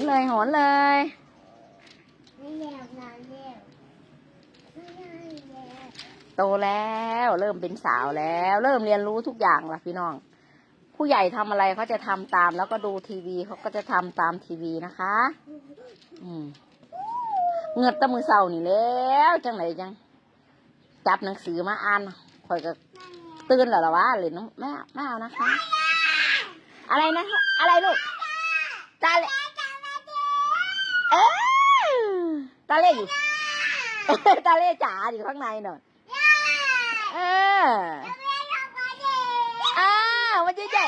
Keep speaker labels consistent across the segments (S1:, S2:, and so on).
S1: อนเลยหอนเลยโตแล้ว เริ่มเป็นสาวแล้ว เริ่มเรียนรู้ทุกอย่างละพี่น้อง ผู้ใหญ่ทำอะไรเขาจะทำตาม แล้วก็ดูทีวีเขาก็จะทำตามทีวีนะคะ อืมเงือดตะมือเศร้านี่แล้วจังไหนจังจับหนังสือมาอ่านคอยก็ตื่นแล้วหรอวะหรือน้องแม่แม่เอานะคะ อะไรนะอะไรลูกตาเล่เตาเล่อยู่ ตาเล่จ๋าอยู่ข้างในหน่อยเอออ้าวมันจะเจ๊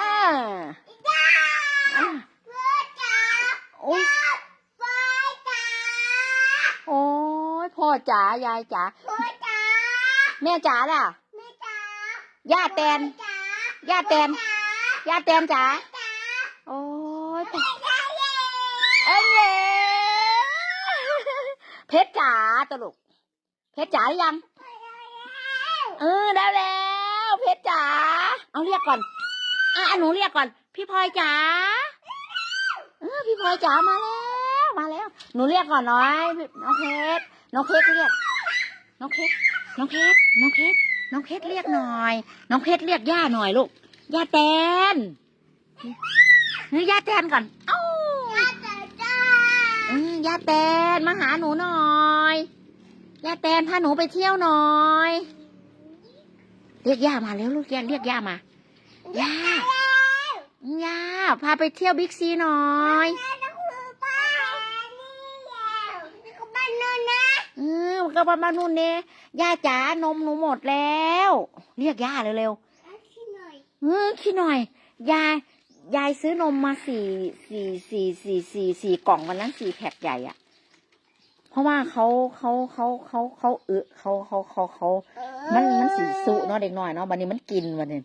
S1: อ่าอ่าโอ้ยโอ้ยพ่อจ๋ายายจ๋าแม่จ๋าล่ะย่าแตนย่าแตนย่าแตนจ๋าโอ้ยพ่อเอ้ย เพชรจ๋าตลก เพชรจ๋าหรือยัง เออได้แล้ว เพชรจ๋า เอาเรียกก่อน อะหนูเรียกก่อน พี่พลอยจ๋า เออพี่พลอยจ๋ามาแล้ว มาแล้ว หนูเรียกก่อนน้อยน้องเพชร น้องเพชรเรียก น้องเพชร น้องเพชร น้องเพชร น้องเพชรเรียกหน่อย น้องเพชรเรียกย่าหน่อยลูก ย่าแตนเฮ้ยย่าแตนก่อน เอ้าาแตนมาหาหนูหน่อยย่าแตนพาหนูไปเที่ยวหน่อย เรียกย่ามาแล้วลูกย่าเรียกย่ามาย่าย่าพาไปเที่ยวบิ๊กซีหน่อยเออมันก็ประมาณนู่นเนี่ยย่าจ๋านมหนูหมดแล้ว เรียกย่าเร็วๆเออขี้หน่อยยาย ยายซื้อนมมาสี่สี่สี่สี่สี่สี่กล่องวันนั้นสี่แพ็คใหญ่อะเพราะว่าเขาเขาเขาเขาเขาเออเขาเขาเขาเขามันมันสีสุเนาะเด็กน้อยเนาะบันนี้มันกินวันนี้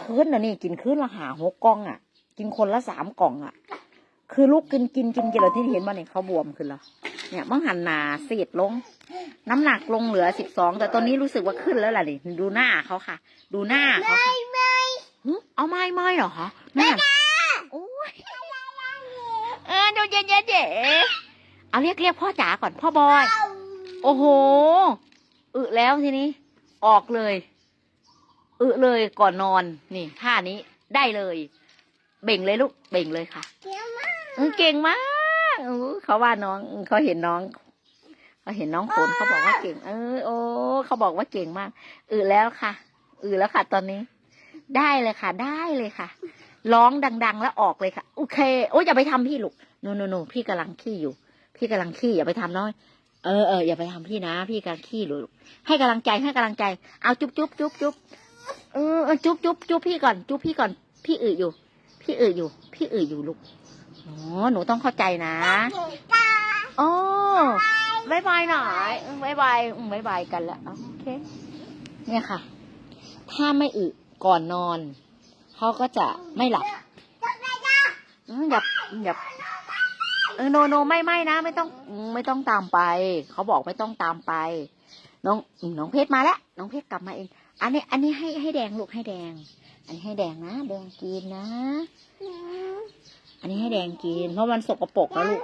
S1: คืนแล้วนี่กินคืนละหาหกกล่องอะกินคนละสามกล่องอะคือลูกกินกินกินกินแล้วที่เห็นมันนี่เขาบวมขึ้นแล้วเนี่ยมังหันหนาเสียดลง น้ำหนักลงเหลือสิบสองแต่ตอนนี้รู้สึกว่าขึ้นแล้วล่ะนี่ดูหน้าเขาค่ะ ดูหน้าเขาค่ะหึเอาไม่ไม่เหรอคะแม่โอ้ย เออดูเจ๊เจ๊เจ๊เอาเรียกเรียกพ่อจ๋าก่อนพ่อบอย โอ้โห อึแล้วทีนี้ ออกเลย อึเลยก่อนนอนนี่ท่านี้ได้เลย เบ่งเลยลูกเบ่งเลยค่ะเออเก่งมากเออเขาว่าน้องเขาเห็นน้องเขาเห็นน้องฝนเขาบอกว่าเก่ง เออโอ้เขาบอกว่าเก่งมากอึแล้วค่ะอึแล้วค่ะ ตอนนี้ ได้เลยค่ะ ได้เลยค่ะ ร้องดัง ๆ แล้วออกเลยค่ะ โอเค โอ้ยอย่าไปทำพี่ลูก โนโนโนพี่กำลังขี้อยู่ พี่กำลังขี้อย่าไปทำน้อย เออเอออย่าไปทำพี่นะ พี่กำลังขี้ลูกให้กำลังใจให้กำลังใจ เอาจุ๊บจุ๊บจุ๊บจุ๊บเออเออจุ๊บจุ๊บจุ๊บพี่ก่อน จุ๊บพี่ก่อน พี่อึอยู่ พี่อึอยู่ พี่อึอยู่ลูกอ๋อหนูต้องเข้าใจนะโอ้บายบายหน่อยอืมบายบายอืมบายบายกันแล้วโอเค เนี่ยค่ะ ถ้าไม่อึก่อนนอนเขาก็จะไม่หลับอืมอย่าอย่า เออโนโนไม่ไม่นะ ไม่ต้องอืมไม่ต้องตามไป เขาบอกไม่ต้องตามไป น้องอืมน้องเพชรมาแล้วน้องเพชรกลับมาเอง อันนี้ อันนี้ให้ให้แดงลูกให้แดง อันนี้ให้แดงนะแดงกินนะ อันนี้ให้แดงกิน เพราะมันสกปรกแล้วลูก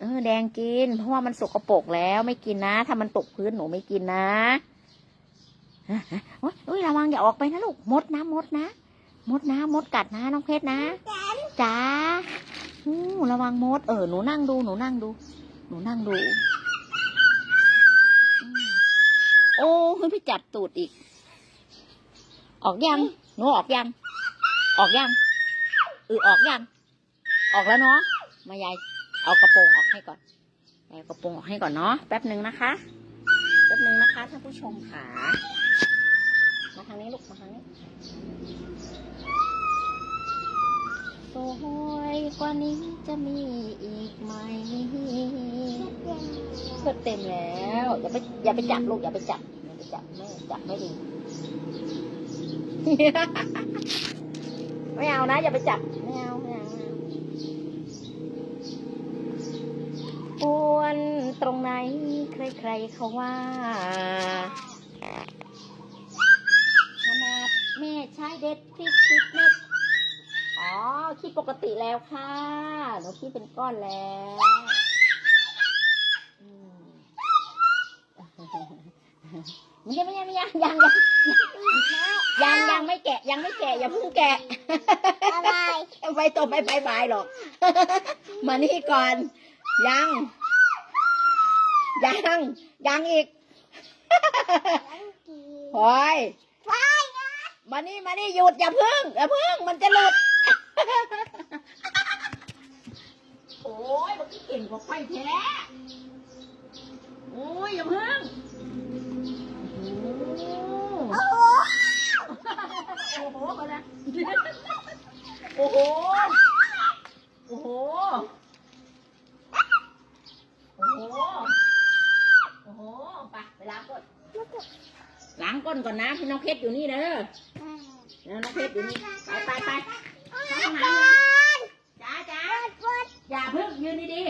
S1: เออแดงกิน เพราะว่ามันสกปรกแล้วไม่กินนะ ถ้ามันตกพื้นหนูไม่กินนะฮะฮะโอ๊ยโอ๊ยระวังอย่าออกไปนะลูกมดนะมดนะมดนะมดกัดนะน้องเพชรนะจ้าอู้ ระวังมด เออ หนูนั่งดู หนูนั่งดู หนูนั่งดู โอ้เฮ้ยพี่จับตูดอีก ออกยัง หนูออกยัง ออกยัง เออออกยัง ออกแล้วเนาะ มายาย เอากระโปรงออกให้ก่อนยายเอากระโปรงออกให้ก่อนเนาะ แป๊บหนึ่งนะคะ แป๊บหนึ่งนะคะท่านผู้ชมขามาทางนี้ลูก มาทางนี้ สวยกว่านี้จะมีอีกไหมเพื่อเต็มแล้วอย่าไปอย่าไปจับลูกอย่าไปจับอย่าไปจับไม่จับไม่ดีไม่เอานะอย่าไปจับไม่เอาไม่เอาไม่เอาอ้วนตรงไหนใครๆเขาว่าขนาดแม่ชายเด็ดพริกสิบเม็ดไป อ๋อ ขี้ปกติแล้วค่ะ หนูขี้เป็นก้อนแล้วอืมไม่ใช่ไม่ใช่ไม่ใช่ยังยังยังยังไม่แกะยังไม่แกะอย่าเพิ่งแกะ
S2: อะไร
S1: ไปต่อไปบายบายหรอก มานี่ก่อน ยัง ยังยังอีก
S2: ยังกี่
S1: พลอย
S2: ไปนะ
S1: มานี่มานี่หยุดอย่าพึ่งอย่าพึ่งมันจะหลุด โอ้ยมันเก่งกว่าไฟแท้โอ้ยอย่าเพึ่งโอ้
S2: โห
S1: โอ้โหมาแล้วโอ้โหโอ้โหโอ้โหโอ้โหไปไปล้างก้นล้างก้นก่อนนะพี่น้องเพชรอยู่นี่เด้อน้องเพชรอยู่นี่ไปไปไป เข้าห้องน้ำเลยจ้าจ้าอย่าเพิ่งยืนดี